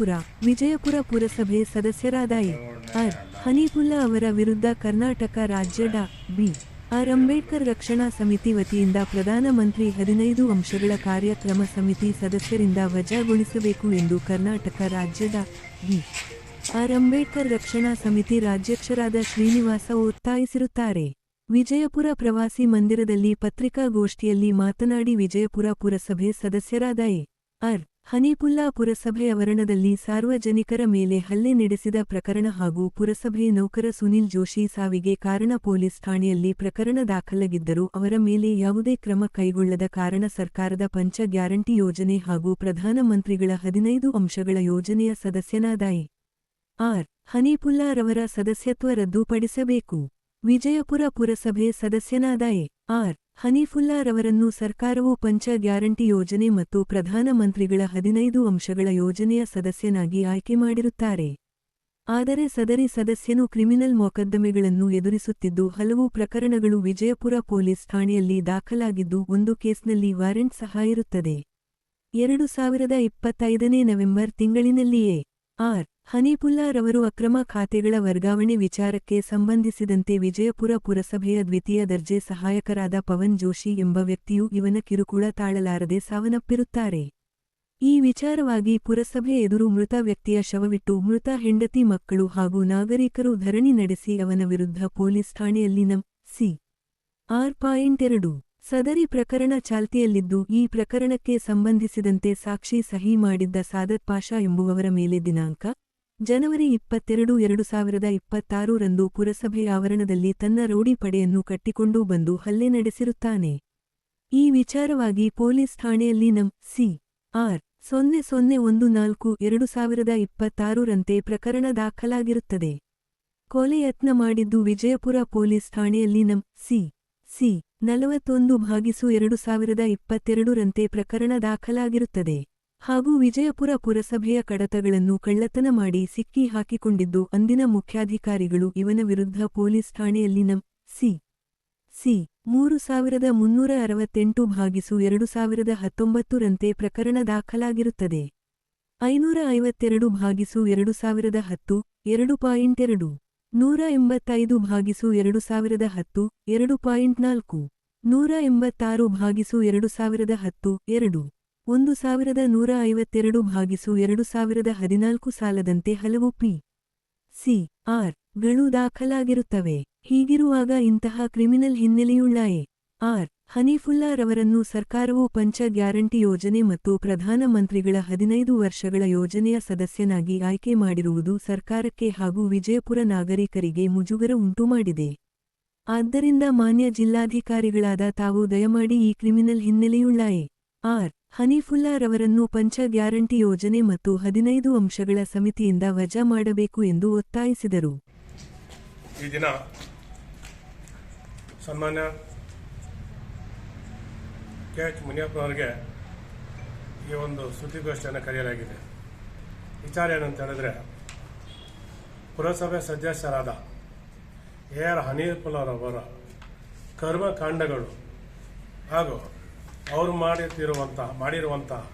ವಿಜಯಪುರ ವಿಜಯಪುರ ಪುರಸಭೆ ಸದಸ್ಯರಾದ A R. ಹನೀಫುಲ್ಲಾ ಅವರ ವಿರುದ್ಧ ಕರ್ನಾಟಕ ರಾಜ್ಯ ಡಾ. ಬಿ. ಆರ್. ಅಂಬೇಡ್ಕರ್ ರಕ್ಷಣಾ ಸಮಿತಿ ವತಿಯಿಂದ ಪ್ರಧಾನಮಂತ್ರಿ ಹದಿನೈದು ಅಂಶಗಳ ಕಾರ್ಯಕ್ರಮ ಸಮಿತಿ ಸದಸ್ಯರಿಂದ ವಜಾಗೊಳಿಸಬೇಕು ಎಂದು ಕರ್ನಾಟಕ ರಾಜ್ಯ ಡಾ. ಬಿ. ಆರ್. ಅಂಬೇಡ್ಕರ್ ರಕ್ಷಣಾ ಸಮಿತಿ ರಾಜ್ಯಕ್ಷರಾದ ಶ್ರೀನಿವಾಸ ಒತ್ತಾಯಿಸಿರುತ್ತಾರೆ. ವಿಜಯಪುರ ಪ್ರವಾಸಿ ಮಂದಿರದಲ್ಲಿ ಪತ್ರಿಕಾಗೋಷ್ಠಿಯಲ್ಲಿ ಮಾತನಾಡಿ ವಿಜಯಪುರ ಪುರಸಭೆ ಸದಸ್ಯರಾದ ಎ ಆರ್. ಹನೀಫುಲ್ಲಾ ಪುರಸಭೆ ಆವರಣದಲ್ಲಿ ಸಾರ್ವಜನಿಕರ ಮೇಲೆ ಹಲ್ಲೆ ನಡೆಸಿದ ಪ್ರಕರಣ ಹಾಗೂ ಪುರಸಭೆ ನೌಕರ ಸುನಿಲ್ ಜೋಶಿ ಸಾವಿಗೆ ಕಾರಣ ಪೊಲೀಸ್ ಠಾಣೆಯಲ್ಲಿ ಪ್ರಕರಣ ದಾಖಲಾಗಿದ್ದರೂ ಅವರ ಮೇಲೆ ಯಾವುದೇ ಕ್ರಮ ಕೈಗೊಳ್ಳದ ಕಾರಣ ಸರ್ಕಾರದ ಪಂಚ ಗ್ಯಾರಂಟಿ ಯೋಜನೆ ಹಾಗೂ ಪ್ರಧಾನಮಂತ್ರಿಗಳ ಹದಿನೈದು ಅಂಶಗಳ ಯೋಜನೆಯ ಸದಸ್ಯನಾದ ಎ ಆರ್. ಹನೀಪುಲ್ಲಾರವರ ಸದಸ್ಯತ್ವ ರದ್ದುಪಡಿಸಬೇಕು. ವಿಜಯಪುರ ಪುರಸಭೆ ಸದಸ್ಯನಾದ ಆರ್. ಹನೀಫುಲ್ಲಾರವರನ್ನು ಸರ್ಕಾರವು ಪಂಚ ಗ್ಯಾರಂಟಿ ಯೋಜನೆ ಮತ್ತು ಪ್ರಧಾನಮಂತ್ರಿಗಳ ಹದಿನೈದು ಅಂಶಗಳ ಯೋಜನೆಯ ಸದಸ್ಯನಾಗಿ ಆಯ್ಕೆ ಮಾಡಿರುತ್ತಾರೆ. ಆದರೆ ಸದರಿ ಸದಸ್ಯನು ಕ್ರಿಮಿನಲ್ ಮೊಕದ್ದಮೆಗಳನ್ನು ಎದುರಿಸುತ್ತಿದ್ದು ಹಲವು ಪ್ರಕರಣಗಳು ವಿಜಯಪುರ ಪೊಲೀಸ್ ಠಾಣೆಯಲ್ಲಿ ದಾಖಲಾಗಿದ್ದು ಒಂದು ಕೇಸ್ನಲ್ಲಿ ವಾರೆಂಟ್ ಸಹ ಇರುತ್ತದೆ. ಎರಡು ಸಾವಿರದ ಇಪ್ಪತ್ತೈದನೇ ನವೆಂಬರ್ ತಿಂಗಳಿನಲ್ಲಿಯೇ ಆರ್. ಹನೀಫುಲ್ಲಾರವರು ಅಕ್ರಮ ಖಾತೆಗಳ ವರ್ಗಾವಣೆ ವಿಚಾರಕ್ಕೆ ಸಂಬಂಧಿಸಿದಂತೆ ವಿಜಯಪುರ ಪುರಸಭೆಯ ದ್ವಿತೀಯ ದರ್ಜೆ ಸಹಾಯಕರಾದ ಪವನ್ ಜೋಶಿ ಎಂಬ ವ್ಯಕ್ತಿಯು ಇವನ ಕಿರುಕುಳ ತಾಳಲಾರದೆ ಸಾವನ್ನಪ್ಪಿರುತ್ತಾರೆ. ಈ ವಿಚಾರವಾಗಿ ಪುರಸಭೆ ಎದುರು ಮೃತ ವ್ಯಕ್ತಿಯ ಶವವಿಟ್ಟು ಮೃತ ಹೆಂಡತಿ ಮಕ್ಕಳು ಹಾಗೂ ನಾಗರಿಕರು ಧರಣಿ ನಡೆಸಿ ಅವನ ವಿರುದ್ಧ ಪೊಲೀಸ್ ಠಾಣೆಯಲ್ಲಿ ನಂ ಸಿ ಆರ್ ಪಾಯಿಂಟ್ ಎರಡು ಸದರಿ ಪ್ರಕರಣ ಚಾಲ್ತಿಯಲ್ಲಿದ್ದು ಈ ಪ್ರಕರಣಕ್ಕೆ ಸಂಬಂಧಿಸಿದಂತೆ ಸಾಕ್ಷಿ ಸಹಿ ಮಾಡಿದ್ದ ಸಾದತ್ ಪಾಷಾ ಎಂಬುವವರ ಮೇಲೆ ದಿನಾಂಕ ಜನವರಿ ಇಪ್ಪತ್ತೆರಡು, ಎರಡು ಸಾವಿರದ ಇಪ್ಪತ್ತಾರು ರಂದು ಪುರಸಭೆ ಆವರಣದಲ್ಲಿ ತನ್ನ ರೌಡಿ ಪಡೆಯನ್ನು ಕಟ್ಟಿಕೊಂಡು ಬಂದು ಹಲ್ಲೆ ನಡೆಸಿರುತ್ತಾನೆ. ಈ ವಿಚಾರವಾಗಿ ಪೊಲೀಸ್ ಠಾಣೆಯಲ್ಲಿ ನಂ. ಸಿ. ಆರ್. ಸೊನ್ನೆ ಸೊನ್ನೆ ಒಂದು ನಾಲ್ಕು, ಎರಡು ಸಾವಿರದ ಇಪ್ಪತ್ತಾರರಂತೆ ಪ್ರಕರಣ ದಾಖಲಾಗಿರುತ್ತದೆ. ಕೊಲೆ ಯತ್ನ ಮಾಡಿದ್ದು ವಿಜಯಪುರ ಪೊಲೀಸ್ ಠಾಣೆಯಲ್ಲಿ ನಂ. ಸಿ. ಸಿ. ನಲವತ್ತೊಂದು ಭಾಗಿಸು ಎರಡು ಸಾವಿರದ ಇಪ್ಪತ್ತೆರಡರಂತೆ ಪ್ರಕರಣ ದಾಖಲಾಗಿರುತ್ತದೆ. ಹಾಗೂ ವಿಜಯಪುರ ಪುರಸಭೆಯ ಕಡತಗಳನ್ನು ಕಳ್ಳತನ ಮಾಡಿ ಸಿಕ್ಕಿ ಹಾಕಿಕೊಂಡಿದ್ದು, ಅಂದಿನ ಮುಖ್ಯಾಧಿಕಾರಿಗಳು ಇವನ ವಿರುದ್ಧ ಪೊಲೀಸ್ ಠಾಣೆಯಲ್ಲಿ ನಂ ಸಿ. ಸಿ. ಮೂರು ಸಾವಿರದ ಮುನ್ನೂರ ಅರವತ್ತೆಂಟು ಭಾಗಿಸು ಎರಡು ಸಾವಿರದ ಹತ್ತೊಂಬತ್ತರಂತೆ ಪ್ರಕರಣ ದಾಖಲಾಗಿರುತ್ತದೆ. ಐನೂರ ಐವತ್ತೆರಡು ಭಾಗಿಸು ಎರಡು ಸಾವಿರದ ಹತ್ತು, ಎರಡು ಪಾಯಿಂಟ್ ಎರಡು, ನೂರ ಎಂಬತ್ತೈದು ಭಾಗಿಸು ಎರಡು ಸಾವಿರದ ಹತ್ತು, ಎರಡು ಪಾಯಿಂಟ್ ನಾಲ್ಕು, ನೂರ ಎಂಬತ್ತಾರು ಭಾಗಿಸು ಎರಡು ಸಾವಿರದ ಹತ್ತು, ಎರಡು. ಒಂದು ಸಾವಿರದ ನೂರ ಐವತ್ತೆರಡು ಭಾಗಿಸು ಎರಡು ಸಾವಿರದ ಹದಿನಾಲ್ಕು ಸಾಲದಂತೆ ಹಲವು ಪಿ, ಸಿ, ಆರ್ಗಳು ದಾಖಲಾಗಿರುತ್ತವೆ. ಹೀಗಿರುವಾಗ ಇಂತಹ ಕ್ರಿಮಿನಲ್ ಹಿನ್ನೆಲೆಯುಳ್ಳ ಎ, ಆರ್ ಹನೀಫುಲ್ಲಾರವರನ್ನು ಸರ್ಕಾರವು ಪಂಚ ಗ್ಯಾರಂಟಿ ಯೋಜನೆ ಮತ್ತು ಪ್ರಧಾನಮಂತ್ರಿಗಳ ಹದಿನೈದು ವರ್ಷಗಳ ಯೋಜನೆಯ ಸದಸ್ಯನಾಗಿ ಆಯ್ಕೆ ಮಾಡಿರುವುದು ಸರ್ಕಾರಕ್ಕೆ ಹಾಗೂ ವಿಜಯಪುರ ನಾಗರಿಕರಿಗೆ ಮುಜುಗರ ಉಂಟುಮಾಡಿದೆ. ಆದ್ದರಿಂದ ಮಾನ್ಯ ಜಿಲ್ಲಾಧಿಕಾರಿಗಳಾದ ತಾವು ದಯಮಾಡಿ ಈ ಕ್ರಿಮಿನಲ್ ಹಿನ್ನೆಲೆಯುಳ್ಳ ಎ, ಆರ್ ಹನೀಫುಲ್ಲಾರವರನ್ನು ಪಂಚ ಗ್ಯಾರಂಟಿ ಯೋಜನೆ ಮತ್ತು ಹದಿನೈದು ಅಂಶಗಳ ಸಮಿತಿಯಿಂದ ವಜಾ ಮಾಡಬೇಕು ಎಂದು ಒತ್ತಾಯಿಸಿದರು. ಈ ದಿನ ಸನ್ಮಾನ್ಯ ಕೆ ಎಚ್ ಮುನಿಯಪ್ಪನವರಿಗೆ ಈ ಒಂದು ಸುದ್ದಿಗೋಷ್ಠಿಯನ್ನು ಕರೆಯಲಾಗಿದೆ. ವಿಚಾರ ಏನಂತ ಹೇಳಿದ್ರೆ, ಪುರಸಭೆ ಸದಸ್ಯರಾದ ಎ ಆರ್ ಹನೀಫುಲ್ಲರವರ ಕರ್ಮಕಾಂಡಗಳು ಹಾಗೂ ಅವರು ಮಾಡುತ್ತಿರುವಂತಹ ಮಾಡಿರುವಂತಹ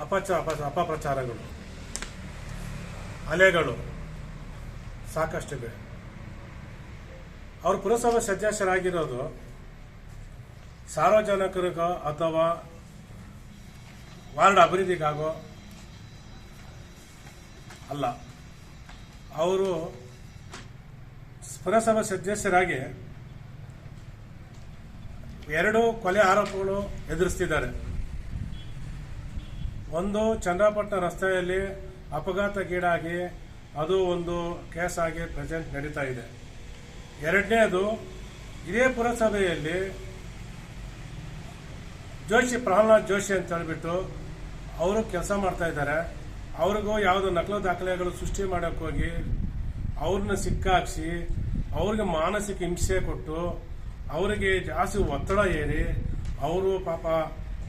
ಅಪಚ ಅಪ ಅಪಪ್ರಚಾರಗಳು, ಅಲೆಗಳು ಸಾಕಷ್ಟಿವೆ. ಅವರು ಪುರಸಭೆ ಸದಸ್ಯರಾಗಿರೋದು ಸಾರ್ವಜನಿಕರಿಗೋ ಅಥವಾ ವಾರ್ಡ್ ಅಭಿವೃದ್ಧಿಗಾಗೋ ಅಲ್ಲ. ಅವರು ಪುರಸಭೆ ಸದಸ್ಯರಾಗಿ ಎರಡು ಕೊಲೆ ಆರೋಪಗಳು ಎದುರಿಸ್ತಿದ್ದಾರೆ. ಒಂದು ಚಂದ್ರಪಟ್ಟಣ ರಸ್ತೆಯಲ್ಲಿ ಅಪಘಾತಗೀಡಾಗಿ ಅದು ಒಂದು ಕೇಸ್ ಆಗಿ ಪ್ರೆಸೆಂಟ್ ನಡೀತಾ ಇದೆ. ಎರಡನೇದು, ಇದೇ ಪುರಸಭೆಯಲ್ಲಿ ಜೋಶಿ, ಪ್ರಹ್ಲಾದ್ ಜೋಶಿ ಅಂತ ಹೇಳ್ಬಿಟ್ಟು ಅವರು ಕೆಲಸ ಮಾಡ್ತಾ ಇದ್ದಾರೆ. ಅವ್ರಿಗೂ ಯಾವುದೋ ನಕಲು ದಾಖಲೆಗಳು ಸೃಷ್ಟಿ ಮಾಡೋಕ್ಕೋಗಿ ಅವ್ರನ್ನ ಸಿಕ್ಕಾಕ್ಸಿ, ಅವ್ರಿಗೆ ಮಾನಸಿಕ ಹಿಂಸೆ ಕೊಟ್ಟು ಅವರಿಗೆ ಜಾಸ್ತಿ ಒತ್ತಡ ಏರಿ ಅವರು ಪಾಪ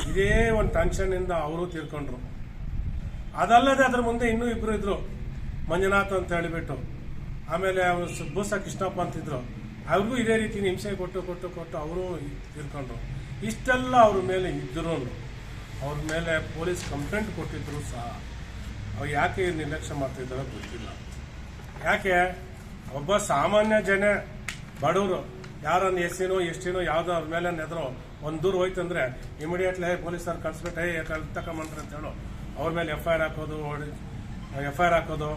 ಇದೇ ಒಂದು ಟೆನ್ಷನ್ನಿಂದ ಅವರು ತೀರ್ಕೊಂಡ್ರು. ಅದಲ್ಲದೆ ಅದ್ರ ಮುಂದೆ ಇನ್ನೂ ಇಬ್ರು ಇದ್ರು. ಮಂಜುನಾಥ್ ಅಂತ ಹೇಳಿಬಿಟ್ಟು. ಆಮೇಲೆ ಅವರು ಬೂಸ ಕೃಷ್ಣಪ್ಪ ಅಂತಿದ್ರು. ಅವ್ರಿಗೂ ಇದೇ ರೀತಿ ಹಿಂಸೆ ಕೊಟ್ಟು ಕೊಟ್ಟು ಕೊಟ್ಟು ಅವರು ತೀರ್ಕೊಂಡ್ರು. ಇಷ್ಟೆಲ್ಲ ಅವ್ರ ಮೇಲೆ ಇದ್ದರು ಅವ್ರ ಮೇಲೆ ಪೊಲೀಸ್ ಕಂಪ್ಲೇಂಟ್ ಕೊಟ್ಟಿದ್ರು ಸಹ. ಅವ್ರು ಯಾಕೆ ನಿರ್ಲಕ್ಷ್ಯ ಮಾಡ್ತಿದ್ದಾರೋ ಗೊತ್ತಿಲ್ಲ. ಯಾಕೆ? ಒಬ್ಬ ಸಾಮಾನ್ಯ ಜನ, ಬಡವರು. ಯಾರನ್ನ ಎಸ್ಸಿನೋ ಎಷ್ಟಿನೋ, ಯಾವ್ದೋ ಅವ್ರ ಮೇಲೆ ಒಂದು ಒಂದ್ ದೂರ ಹೋಯ್ತಂದ್ರೆ ಇಮಿಡಿಯೇಟ್ಲಿ ಪೊಲೀಸರು ಕಳ್ಸ್ಬಿಟ್ಟು ಹೇ ತಗೊಂಬಂದ್ರೆ ಅಂತ ಹೇಳು. ಅವ್ರ ಮೇಲೆ ಎಫ್ ಐ ಆರ್ ಹಾಕೋದು ಎಫ್ ಐ ಆರ್ ಹಾಕೋದು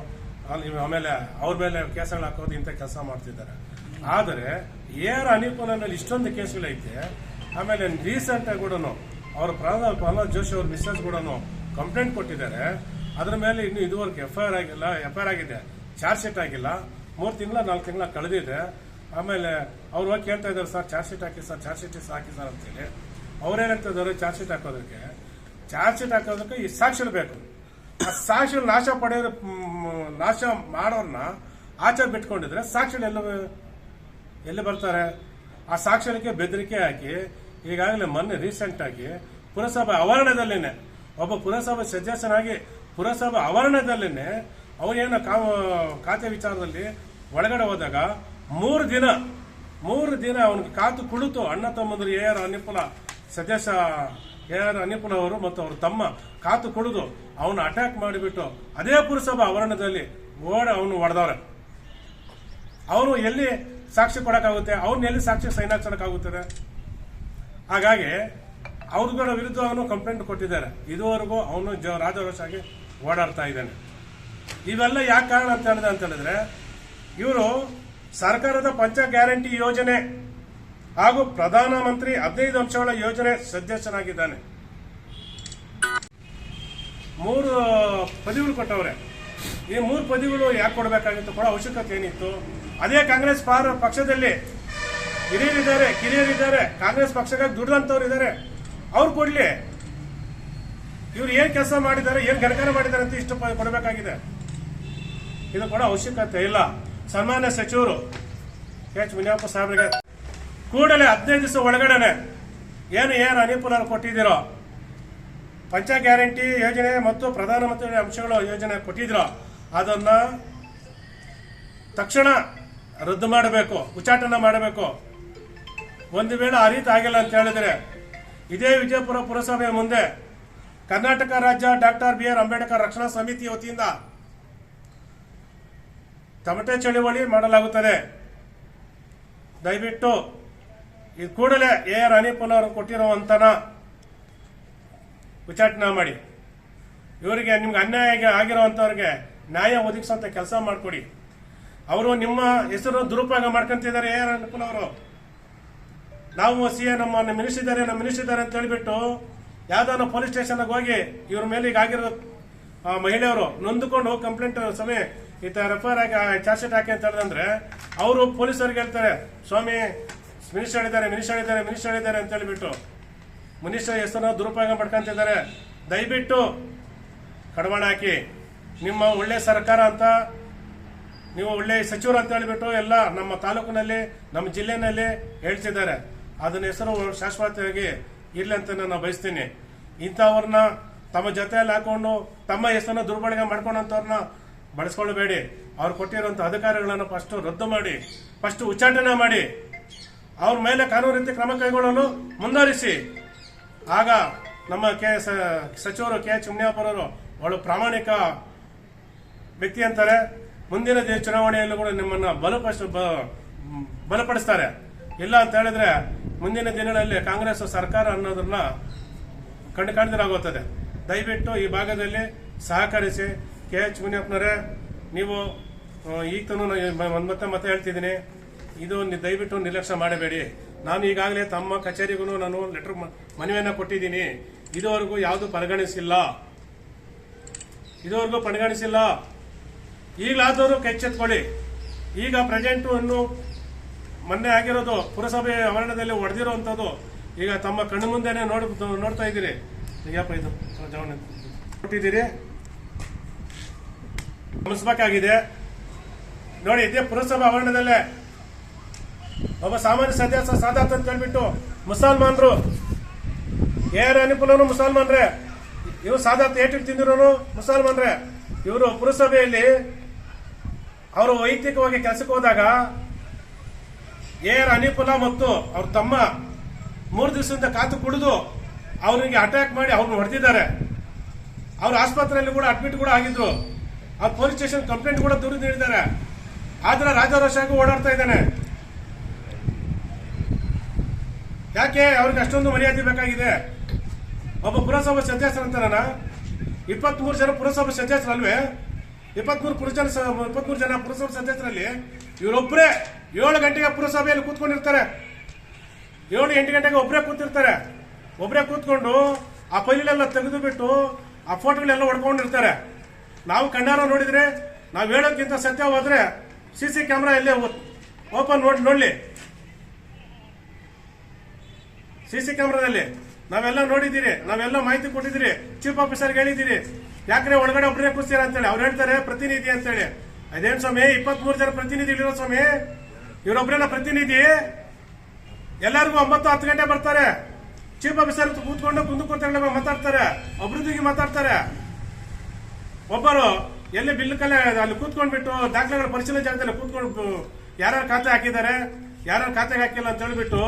ಆಮೇಲೆ ಅವ್ರ ಮೇಲೆ ಕೇಸ್ಗಳು ಹಾಕೋದು, ಇಂಥ ಕೆಲಸ ಮಾಡ್ತಿದ್ದಾರೆ. ಆದರೆ ಏರ್ ಮೇಲೆ ಇಷ್ಟೊಂದು ಕೇಸುಗಳೈತೆ. ಆಮೇಲೆ ರೀಸೆಂಟ್ ಆಗಿ ಕೂಡ ಅವ್ರ ಪ್ರಹ್ಲಾದ್ ಪ್ರಹ್ಲಾದ್ ಜೋಶಿ ಅವ್ರ ಮಿಸ್ಸಸ್ ಕೂಡ ಕಂಪ್ಲೇಂಟ್ ಕೊಟ್ಟಿದ್ದಾರೆ. ಅದ್ರ ಮೇಲೆ ಇನ್ನು ಇದುವರೆಗೆ ಎಫ್ ಐ ಆರ್ ಆಗಿಲ್ಲ ಎಫ್ ಐ ಆರ್ ಆಗಿದೆ, ಚಾರ್ಜ್ ಶೀಟ್ ಆಗಿಲ್ಲ. ಮೂರು ತಿಂಗಳ, ನಾಲ್ಕು ತಿಂಗಳ ಕಳೆದಿದೆ. ಆಮೇಲೆ ಅವ್ರು ಹೋಗಿ ಕೇಳ್ತಾ ಇದ್ದಾರೆ, ಸರ್, ಚಾರ್ಜ್ ಶೀಟ್ ಹಾಕಿ, ಸರ್, ಚಾರ್ಜ್ ಶೀಟ್ ಹಾಕಿ, ಸರ್, ಅಂತೇಳಿ. ಅವ್ರೇನ್ ಹೇಳ್ತಾ ಇದ್ದಾರೆ, ಚಾರ್ಜ್ ಶೀಟ್ ಹಾಕೋದಕ್ಕೆ? ಚಾರ್ಜ್ ಶೀಟ್ ಹಾಕೋದಕ್ಕೆ ಈ ಸಾಕ್ಷಿಗಳು ಬೇಕು. ಆ ಸಾಕ್ಷಿಗಳು ನಾಶ ಪಡೆಯೋರು ನಾಶ ಮಾಡೋರ್ನ ಆಚೆ ಬಿಟ್ಕೊಂಡಿದ್ರೆ ಸಾಕ್ಷಿ ಎಲ್ಲ ಎಲ್ಲಿ ಬರ್ತಾರೆ? ಆ ಸಾಕ್ಷರಕ್ಕೆ ಬೆದರಿಕೆ ಹಾಕಿ, ಈಗಾಗಲೇ ಮೊನ್ನೆ ರೀಸೆಂಟ್ ಆಗಿ ಪುರಸಭೆ ಆವರಣದಲ್ಲೇನೆ, ಒಬ್ಬ ಪುರಸಭೆ ಸದಸ್ಯನಾಗಿ ಪುರಸಭೆ ಆವರಣದಲ್ಲೇನೆ ಅವರೇನು ಖಾತೆ ವಿಚಾರದಲ್ಲಿ ಒಳಗಡೆ ಹೋದಾಗ ಮೂರು ದಿನ ಮೂರು ದಿನ ಅವನಿಗೆ ಕಾತು ಕುಳಿತು ಅಣ್ಣ ತಮ್ಮಂದರು ಎ ಆರ್ ಅನಿಪುಲ ಸದಸ್ಯ ಎ ಆರ್ ಅನಿಪುಲ ಅವರು ಮತ್ತು ಅವ್ರ ತಮ್ಮ ಕಾತು ಕುಡಿದು ಅವನು ಅಟ್ಯಾಕ್ ಮಾಡಿಬಿಟ್ಟು ಅದೇ ಪುರಸಭಾ ಆವರಣದಲ್ಲಿ ಓಡ ಅವನು ಹೊಡೆದವ್ರೆ. ಅವನು ಎಲ್ಲಿ ಸಾಕ್ಷಿ ಕೊಡೋಕ್ಕಾಗುತ್ತೆ? ಅವ್ರನ್ನ ಎಲ್ಲಿ ಸಾಕ್ಷಿ ಸೈನ್ ಹಾಕ್ಸೋಕ್ಕಾಗುತ್ತದೆ ಹಾಗಾಗಿ ಅವ್ರಗಳ ವಿರುದ್ಧ ಅವನು ಕಂಪ್ಲೇಂಟ್ ಕೊಟ್ಟಿದ್ದಾರೆ. ಇದುವರೆಗೂ ಅವನು ಜ ರಾಜರೋಷಾಗಿ ಓಡಾಡ್ತಾ ಇದ್ದಾನೆ. ಇವೆಲ್ಲ ಯಾಕೆ ಕಾರಣ ಅಂತ ಹೇಳಿದೆ ಅಂತ ಹೇಳಿದ್ರೆ, ಇವರು ಸರ್ಕಾರದ ಪಂಚ ಗ್ಯಾರಂಟಿ ಯೋಜನೆ ಹಾಗೂ ಪ್ರಧಾನಮಂತ್ರಿ ಹದಿನೈದು ಅಂಶಗಳ ಯೋಜನೆ ಸದಸ್ಯನಾಗಿದ್ದಾನೆ ಮೂರು ಪದವಿಗಳು ಕೊಟ್ಟವ್ರೆ. ಈ ಮೂರು ಪದವಿಗಳು ಯಾಕೆ ಕೊಡಬೇಕಾಗಿತ್ತು? ಕೂಡ ಅವಶ್ಯಕತೆ ಏನಿತ್ತು? ಅದೇ ಕಾಂಗ್ರೆಸ್ ಪಕ್ಷದಲ್ಲಿ ಹಿರಿಯರಿದ್ದಾರೆ, ಕಿರಿಯರಿದ್ದಾರೆ, ಕಾಂಗ್ರೆಸ್ ಪಕ್ಷಕ್ಕಾಗಿ ದುಡ್ದಂತವ್ರು ಇದ್ದಾರೆ. ಅವ್ರು ಕೊಡ್ಲಿ. ಇವ್ರು ಏನ್ ಕೆಲಸ ಮಾಡಿದ್ದಾರೆ, ಏನ್ ಗಣಕಾರ ಮಾಡಿದ್ದಾರೆ ಅಂತ ಇಷ್ಟು ಕೊಡಬೇಕಾಗಿದೆ. ಇದು ಕೂಡ ಅವಶ್ಯಕತೆ ಇಲ್ಲ. ಸನ್ಮಾನ್ಯ ಸಚಿವರು ಎಚ್. ಮುನಿಯಪ್ಪ ಸಾಹೇಬ್ರಿಗೆ ಕೂಡಲೇ ಹದಿನೈದು ದಿವಸ ಒಳಗಡೆನೆ ಏನು ಏನು ಅನುಕೂಲ ಕೊಟ್ಟಿದ್ದೀರೋ, ಪಂಚ ಗ್ಯಾರಂಟಿ ಯೋಜನೆ ಮತ್ತು ಪ್ರಧಾನಮಂತ್ರಿ ಅಂಶಗಳು ಯೋಜನೆ ಕೊಟ್ಟಿದ್ರು ಅದನ್ನ ತಕ್ಷಣ ರದ್ದು ಮಾಡಬೇಕು, ಉಚ್ಚಾಟನ ಮಾಡಬೇಕು. ಒಂದು ವೇಳೆ ಆ ರೀತಿ ಆಗಿಲ್ಲ ಅಂತ ಹೇಳಿದ್ರೆ, ಇದೇ ವಿಜಯಪುರ ಪುರಸಭೆಯ ಮುಂದೆ ಕರ್ನಾಟಕ ರಾಜ್ಯ ಡಾಕ್ಟರ್ ಬಿ ಆರ್ ಅಂಬೇಡ್ಕರ್ ರಕ್ಷಣಾ ಸಮಿತಿ ವತಿಯಿಂದ ತಮಟೆ ಚಳುವಳಿ ಮಾಡಲಾಗುತ್ತದೆ. ದಯವಿಟ್ಟು ಇದು ಕೂಡಲೇ ಎ ಆರ್ ಅವರು ಕೊಟ್ಟಿರುವಂತನ ವಿಚಾರಣೆ ಮಾಡಿ. ಇವರಿಗೆ ನಿಮ್ಗೆ ಅನ್ಯಾಯ ಆಗಿರುವಂಥವ್ರಿಗೆ ನ್ಯಾಯ ಒದಗಿಸುವಂತ ಕೆಲಸ ಮಾಡಿಕೊಡಿ. ಅವರು ನಿಮ್ಮ ಹೆಸರು ದುರುಪಯೋಗ ಮಾಡ್ಕೊಂತಿದ್ದಾರೆ ಎ ಆರ್ ಅವರು. ನಾವು ಸಿ ಎ ನಮ್ಮನ್ನು ಮಿನಿಸ್ಟಿದ್ದಾರೆ ನಮ್ಮ ಮಿನಿಸ್ಟಿದ್ದಾರೆ ಅಂತ ಹೇಳಿಬಿಟ್ಟು ಯಾವ್ದಾನ ಪೊಲೀಸ್ ಸ್ಟೇಷನ್ಗೆ ಹೋಗಿ ಇವ್ರ ಮೇಲೆ ಈಗ ಆಗಿರೋ ಆ, ಮಹಿಳೆಯರು ನೊಂದುಕೊಂಡು ಹೋಗಿ ಕಂಪ್ಲೇಂಟ್ ಸಮಯ ಈ ತರ ರೆಫರ್ ಆಗಿ ಚಾರ್ಜ್ ಶೀಟ್ ಹಾಕಿ ಅಂತ ಹೇಳಿದ್ರೆ ಅವರು ಪೊಲೀಸರಿಗೆ ಹೇಳ್ತಾರೆ ಸ್ವಾಮಿ ಮಿನಿಸ್ಟರ್ ಹೇಳಿದ್ದಾರೆ ಮಿನಿಸ್ಟರ್ ಹೇಳಿದ್ದಾರೆ ಮಿನಿಸ್ಟರ್ ಹೇಳಿದ್ದಾರೆ ಅಂತ ಹೇಳಿಬಿಟ್ಟು ಮಿನಿಸ್ಟರ್ ಹೆಸರನ್ನ ದುರುಪಯೋಗ ಮಾಡ್ಕೊಂತಿದ್ದಾರೆ. ದಯವಿಟ್ಟು ಕಡವಾಣ ಹಾಕಿ ನಿಮ್ಮ ಒಳ್ಳೆ ಸರ್ಕಾರ ಅಂತ ನೀವು ಒಳ್ಳೆ ಸಚಿವರು ಅಂತ ಹೇಳಿಬಿಟ್ಟು ಎಲ್ಲ ನಮ್ಮ ತಾಲೂಕಿನಲ್ಲಿ ನಮ್ಮ ಜಿಲ್ಲೆನಲ್ಲಿ ಹೇಳ್ತಿದ್ದಾರೆ. ಅದನ್ನ ಹೆಸರು ಶಾಶ್ವತವಾಗಿ ಇರ್ಲಿ ಅಂತ ನಾನು ಬಯಸ್ತೀನಿ. ಇಂಥವ್ರನ್ನ ತಮ್ಮ ಜೊತೆಯಲ್ಲಿ ಹಾಕೊಂಡು, ತಮ್ಮ ಹೆಸರನ್ನ ದುರ್ಬಳಕೆ ಮಾಡ್ಕೊಂಡಂತವ್ರನ್ನ ಬಳಸ್ಕೊಳ್ಬೇಡಿ ಅವ್ರು ಕೊಟ್ಟಿರುವಂತ ಅಧಿಕಾರಗಳನ್ನು ಫಸ್ಟ್ ರದ್ದು ಮಾಡಿ ಫಸ್ಟ್ ಉಚ್ಚಾಟನೆ ಮಾಡಿ. ಅವ್ರ ಮೇಲೆ ಕಾನೂನು ರೀತಿ ಕ್ರಮ ಕೈಗೊಳ್ಳಲು ಮುಂದುವರಿಸಿ. ಆಗ ನಮ್ಮ ಕೆ ಸಚಿವರು ಕೆ ಎಚ್ ಅವಳು ಪ್ರಾಮಾಣಿಕ ವ್ಯಕ್ತಿ ಅಂತಾರೆ. ಮುಂದಿನ ಚುನಾವಣೆಯಲ್ಲೂ ಕೂಡ ನಿಮ್ಮನ್ನ ಬಲಪಡಿಸ ಬಲಪಡಿಸ್ತಾರೆ. ಇಲ್ಲ ಅಂತ ಹೇಳಿದ್ರೆ ಮುಂದಿನ ದಿನಗಳಲ್ಲಿ ಕಾಂಗ್ರೆಸ್ ಸರ್ಕಾರ ಅನ್ನೋದನ್ನ ಕಂಡು ಕಾಣ್ದಿರಾಗುತ್ತದೆ ದಯವಿಟ್ಟು ಈ ಭಾಗದಲ್ಲಿ ಸಹಕರಿಸಿ. ಕೆ ಎಚ್ ಮುನಿಯಪ್ಪನವರೇ ನೀವು ಆ, ಈಗ ತನೂ ನಾನು ಮತ್ತೆ ಮತ್ತೆ ಹೇಳ್ತಿದ್ದೀನಿ. ಇದು ದಯವಿಟ್ಟು ನಿರ್ಲಕ್ಷ್ಯ ಮಾಡಬೇಡಿ. ನಾನು ಈಗಾಗಲೇ ತಮ್ಮ ಕಚೇರಿಗೂ ನಾನು ಲೆಟರ್ ಮನವಿಯನ್ನು ಕೊಟ್ಟಿದ್ದೀನಿ. ಇದುವರೆಗೂ ಯಾವುದು ಪರಿಗಣಿಸಿಲ್ಲ. ಇದುವರೆಗೂ ಪರಿಗಣಿಸಿಲ್ಲ. ಈಗಲಾದವರು ಕೆಚ್ಚೆತ್ಕೊಳ್ಳಿ. ಈಗ ಪ್ರೆಸೆಂಟು ಇನ್ನು ಮೊನ್ನೆ ಆಗಿರೋದು ಪುರಸಭೆ ಆವರಣದಲ್ಲಿ ಒಡೆದಿರುವಂಥದ್ದು ಈಗ ತಮ್ಮ ಕಣ್ಣು ಮುಂದೆನೆ ನೋಡ್ ನೋಡ್ತಾ ಇದ್ದೀರಿ. ಕೊಟ್ಟಿದ್ದೀರಿ. ಗಮನಿಸಬೇಕಾಗಿದೆ ನೋಡಿ, ಇದೇ ಪುರಸಭಾ ಆವರಣದಲ್ಲೇ ಒಬ್ಬ ಸಾಮಾನ್ಯ ಸದಸ್ಯ ಸಾದಾತ್ ಅಂತ ಹೇಳ್ಬಿಟ್ಟು ಮುಸಲ್ಮಾನರು. ಏರ್ ಅನುಕೂಲನು ಮುಸಲ್ಮಾನ್ರೆ. ಇವರು ಸಾದಾತ್ ಏಟು ತಿಂದಿರೋನು ಮುಸಲ್ಮಾನ್ರೆ. ಇವರು ಪುರಸಭೆಯಲ್ಲಿ ಅವರು ವೈಯಕ್ತಿಕವಾಗಿ ಕೆಲಸಕ್ಕೆ ಹೋದಾಗ ಏರ್ ಅನಿಪುಲ ಮತ್ತು ಅವ್ರ ತಮ್ಮ ಮೂರು ದಿವಸದಿಂದ ಕಾತು ಕುಡಿದು ಅವರಿಗೆ ಅಟ್ಯಾಕ್ ಮಾಡಿ ಅವ್ರನ್ನ ಹೊಡೆದಿದ್ದಾರೆ. ಅವ್ರ ಆಸ್ಪತ್ರೆಯಲ್ಲಿ ಕೂಡ ಅಡ್ಮಿಟ್ ಕೂಡ ಆಗಿದ್ರು. ಆ ಪೊಲೀಸ್ ಸ್ಟೇಷನ್ ಕಂಪ್ಲೇಂಟ್ ಕೂಡ ದೂರು ನೀಡಿದ್ದಾರೆ. ಆದ್ರೆ ರಾಜಾರೋಷಾಗಿ ಓಡಾಡ್ತಾ ಇದ್ದಾನೆ. ಯಾಕೆ? ಅವ್ರಿಗೆ ಅಷ್ಟೊಂದು ಮರ್ಯಾದೆ ಬೇಕಾಗಿದೆ. ಒಬ್ಬ ಪುರಸಭಾ ಸದಸ್ಯರಂತಾರಣ ಇಪ್ಪತ್ಮೂರು ಜನ ಪುರಸಭಾ ಸದಸ್ಯರಲ್ವೇ ಇಪ್ಪತ್ಮೂರು ಪುರ ಜನ ಇಪ್ಪತ್ಮೂರು ಜನ ಪುರಸಭಾ ಸದಸ್ಯರಲ್ಲಿ ಇವರೊಬ್ಬರೇ ಏಳು ಗಂಟೆಗೆ ಪುರಸಭೆಯಲ್ಲಿ ಕೂತ್ಕೊಂಡಿರ್ತಾರೆ. ಏಳು ಎಂಟು ಗಂಟೆಗೆ ಒಬ್ಬರೇ ಕೂತಿರ್ತಾರೆ. ಒಬ್ಬರೇ ಕೂತ್ಕೊಂಡು ಆ ಫೈಲ್ಗಳೆಲ್ಲ ತೆಗೆದು ಬಿಟ್ಟು ಆ ಫೋಟೋಗಳೆಲ್ಲ ಹೊಡ್ಕೊಂಡಿರ್ತಾರೆ. ನಾವು ಕಣ್ಣಾರ ನೋಡಿದ್ರೆ, ನಾವು ಹೇಳೋಕ್ಕಿಂತ ಸತ್ಯ ಹೋದ್ರೆ ಸಿ ಸಿ ಕ್ಯಾಮ್ರಾ ಎಲ್ಲೇ ಓಪನ್ ನೋಡಿ ನೋಡ್ಲಿ. ಸಿ ಸಿ ಕ್ಯಾಮ್ರಾದಲ್ಲಿ ನಾವೆಲ್ಲ ನೋಡಿದ್ದೀರಿ, ನಾವೆಲ್ಲ ಮಾಹಿತಿ ಕೊಟ್ಟಿದ್ದೀರಿ, ಚೀಫ್ ಆಫೀಸರ್ಗೆ ಹೇಳಿದ್ದೀರಿ. ಯಾಕ್ರೆ ಒಳಗಡೆ ಒಬ್ಬರೇ ಅಂತ ಅಂತೇಳಿ, ಅವ್ರು ಹೇಳ್ತಾರೆ, ಪ್ರತಿನಿಧಿ ಅಂತೇಳಿ. ಅದೇನ್ ಸ್ವಾಮಿ, ಇಪ್ಪತ್ಮೂರು ಜನ ಪ್ರತಿನಿಧಿಗಳಿರೋ ಸ್ವಾಮಿ? ಇವರೊಬ್ಬರೆಲ್ಲ ಪ್ರತಿನಿಧಿ? ಎಲ್ಲರಿಗೂ ಒಂಬತ್ತು ಹತ್ತು ಗಂಟೆ ಬರ್ತಾರೆ. ಚೀಫ್ ಆಫೀಸರ್ ಕೂತ್ಕೊಂಡು ಕುಂದು ಮಾತಾಡ್ತಾರೆ, ಅಭಿವೃದ್ಧಿಗೆ ಮಾತಾಡ್ತಾರೆ. ಒಬ್ಬರು ಎಲ್ಲಿ ಬಿಲ್ ಕಲೆ ಅಲ್ಲಿ ಕೂತ್ಕೊಂಡ್ಬಿಟ್ಟು ದಾಖಲೆಗಳ ಪರಿಶೀಲನೆ ಜಾಗದಲ್ಲಿ ಕೂತ್ಕೊಂಡು ಯಾರ್ಯಾರು ಖಾತೆ ಹಾಕಿದ್ದಾರೆ, ಯಾರ್ಯಾರು ಖಾತೆಗೆ ಹಾಕಿಲ್ಲ ಅಂತ ಹೇಳ್ಬಿಟ್ಟು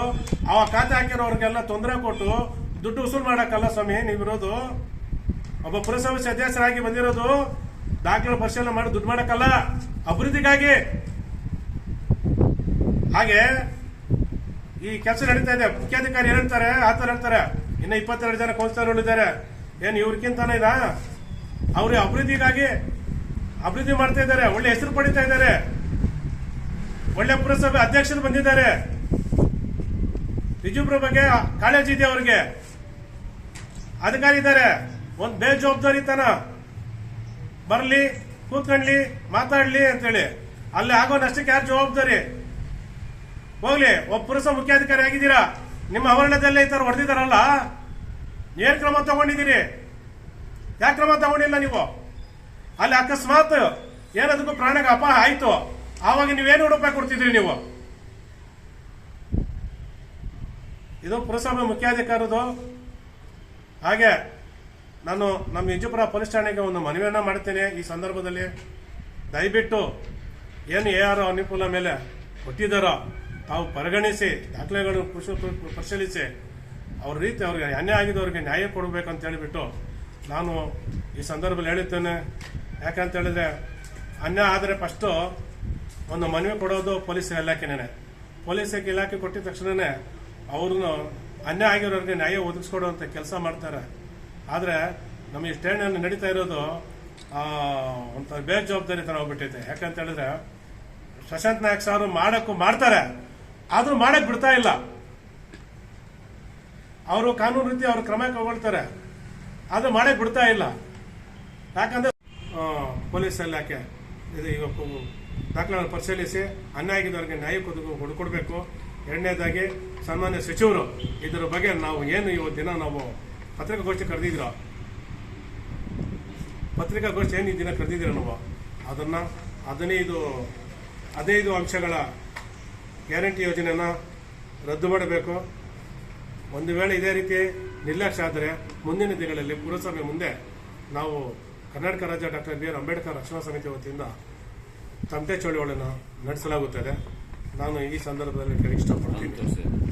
ಆ ಖಾತೆ ಹಾಕಿರೋರಿಗೆಲ್ಲ ತೊಂದರೆ ಕೊಟ್ಟು ದುಡ್ಡು ವಸೂಲು ಮಾಡಕ್ಕಲ್ಲ ಸ್ವಾಮಿ ನೀವಿರೋದು ಒಬ್ಬ ಪುರಸಭೆ ಸದಸ್ಯರಾಗಿ ಬಂದಿರೋದು, ದಾಖಲೆ ಪರಿಶೀಲನೆ ಮಾಡಿ ದುಡ್ಡು ಮಾಡಕ್ಕಲ್ಲ, ಅಭಿವೃದ್ಧಿಗಾಗಿ. ಹಾಗೆ ಈ ಕೆಲಸ ನಡೀತಾ ಇದೆ. ಮುಖ್ಯಾಧಿಕಾರಿ ಹೇಳ್ತಾರೆ ಆತರ ಹೇಳ್ತಾರೆ. ಇನ್ನ ಇಪ್ಪತ್ತೆರಡು ಜನ ಕೌನ್ಸಿಲರ್ ಇದ್ದಾರೆ. ಏನ್ ಇವ್ರಿಗಿಂತಾನೆ ಇದಾ ಅವ್ರ ಅಭಿವೃದ್ಧಿಗಾಗಿ ಅಭಿವೃದ್ಧಿ ಮಾಡ್ತಾ ಇದ್ದಾರೆ. ಒಳ್ಳೆ ಹೆಸರು ಪಡಿತಾ ಇದ್ದಾರೆ. ಒಳ್ಳೆ ಪುರಸಭೆ ಅಧ್ಯಕ್ಷರು ಬಂದಿದ್ದಾರೆ. ವಿಜಯಪುರ ಬಗ್ಗೆ ಕಾಳಜಿ ಇದೆ ಅವ್ರಿಗೆ. ಅಧಿಕಾರಿ ಇದ್ದಾರೆ. ಒಂದ್ ಬೇಜವಾಬ್ದಾರಿತನ ಬರ್ಲಿ ಕೂತ್ಕೊಂಡ್ಲಿ ಮಾತಾಡ್ಲಿ ಅಂತೇಳಿ. ಅಲ್ಲಿ ಆಗೋ ನಷ್ಟಕ್ಕೆ ಯಾರು ಜವಾಬ್ದಾರಿ? ಹೋಗ್ಲಿ, ಒಬ್ಬ ಪುರುಷ ಮುಖ್ಯಾಧಿಕಾರಿ ಆಗಿದ್ದೀರಾ? ನಿಮ್ಮ ಆವರಣದಲ್ಲೇ ಈ ಥರ ಹೊಡೆದಿದ್ದಾರಲ್ಲ? ಏನ್ ಕ್ರಮ ತಗೊಂಡಿದ್ದೀರಿ? ಯಾಕೆ ಕ್ರಮ ತಗೊಂಡಿಲ್ಲ ನೀವು? ಅಲ್ಲಿ ಅಕಸ್ಮಾತ್ ಏನದಕ್ಕೂ ಪ್ರಾಣಕ್ಕೆ ಅಪಾಯ ಆಯ್ತು. ಆವಾಗ ನೀವೇನು ರೂಪಾಯಿ ಕೊಡ್ತಿದ್ರಿ ನೀವು? ಇದು ಪುರಸಭೆ ಮುಖ್ಯಾಧಿಕಾರದು ಹಾಗೆ ನಾನು ನಮ್ಮ ವಿಜಯಪುರ ಪೊಲೀಸ್ ಠಾಣೆಗೆ ಒಂದು ಮನವಿಯನ್ನ ಮಾಡ್ತೇನೆ ಈ ಸಂದರ್ಭದಲ್ಲಿ. ದಯವಿಟ್ಟು ಏನು ಎ ಆರ್ ಅನುಕೂಲ ಮೇಲೆ ಕೊಟ್ಟಿದ್ದಾರೋ ತಾವು ಪರಿಗಣಿಸಿ ದಾಖಲೆಗಳನ್ನು ಕುಶ- ಪರಿಶೀಲಿಸಿ ಅವ್ರ ರೀತಿ ಅವ್ರಿಗೆ ಅನ್ಯಾಯ ಆಗಿದ್ದವ್ರಿಗೆ ನ್ಯಾಯ ಕೊಡಬೇಕು ಅಂತ ಹೇಳಿಬಿಟ್ಟು ನಾನು ಈ ಸಂದರ್ಭದಲ್ಲಿ ಹೇಳುತ್ತೇನೆ ಯಾಕಂತ ಹೇಳಿದ್ರೆ ಅನ್ಯಾಯ ಆದರೆ ಫಸ್ಟು ಒಂದು ಮನವಿ ಕೊಡೋದು ಪೊಲೀಸ್ ಇಲಾಖೆನೇ ಪೊಲೀಸ್ ಇಲಾಖೆ ಕೊಟ್ಟಿದ ತಕ್ಷಣನೇ ಅವ್ರನ್ನು ಅನ್ಯಾಯ ಆಗಿರೋರಿಗೆ ನ್ಯಾಯ ಒದಗಿಸ್ಕೊಡುವಂಥ ಕೆಲಸ ಮಾಡ್ತಾರೆ. ಆದರೆ ನಮ್ಮ ಈ ಅನ್ನು ನಡೀತಾ ಇರೋದು ಒಂಥರ ಬೇಜವಾಬ್ದಾರಿ ಥರ ಹೋಗ್ಬಿಟ್ಟೈತೆ ಯಾಕಂತ ಹೇಳಿದ್ರೆ ಶಶಾಂತ್ ನಾಯಕ್ ಸಾರು ಮಾಡಕ್ಕೂ ಮಾಡ್ತಾರೆ. ಆದ್ರೂ ಮಾಡಕ್ ಬಿಡ್ತಾ ಇಲ್ಲ. ಅವರು ಕಾನೂನು ರೀತಿ ಅವರು ಕ್ರಮ ಕೈಗೊಳ್ತಾರೆ. ಆದ್ರೂ ಮಾಡಕ್ ಬಿಡ್ತಾ ಇಲ್ಲ. ಯಾಕಂದ್ರೆ ಪೊಲೀಸ್ ಇಲಾಖೆ ಇದು ಈಗ ದಾಖಲೆಗಳನ್ನು ಪರಿಶೀಲಿಸಿ ಅನ್ಯಾಯ ಆಗಿದ್ದವರಿಗೆ ನ್ಯಾಯ ಹುಡುಕೊಡ್ಬೇಕು ಎರಡನೇದಾಗಿ, ಸನ್ಮಾನ್ಯ ಸಚಿವರು, ಇದರ ಬಗ್ಗೆ ನಾವು ಏನು ಇವತ್ತು ದಿನ ನಾವು ಪತ್ರಿಕಾಗೋಷ್ಠಿ ಕರೆದಿದ್ದೀರೋ ಪತ್ರಿಕಾಗೋಷ್ಠಿ ಏನು ಈ ದಿನ ಕರೆದಿದ್ದೀರ ನಾವು? ಅದನ್ನ ಹದಿನೈದು ಹದಿನೈದು ಅಂಶಗಳ ಗ್ಯಾರಂಟಿ ಯೋಜನೆಯನ್ನ ರದ್ದು ಮಾಡಬೇಕು. ಒಂದು ವೇಳೆ ಇದೇ ರೀತಿ ನಿರ್ಲಕ್ಷ್ಯ ಆದರೆ ಮುಂದಿನ ದಿನಗಳಲ್ಲಿ ಪುರಸಭೆ ಮುಂದೆ ನಾವು ಕರ್ನಾಟಕ ರಾಜ್ಯ ಡಾಕ್ಟರ್ ಬಿ ಆರ್ ಅಂಬೇಡ್ಕರ್ ರಕ್ಷಣಾ ಸಮಿತಿ ವತಿಯಿಂದ ತಂತೆ ಚಳುವಳಿಯನ್ನು ನಡೆಸಲಾಗುತ್ತದೆ. ನಾನು ಈ ಸಂದರ್ಭದಲ್ಲಿ ಇಷ್ಟಪಡ್ತೀನಿ.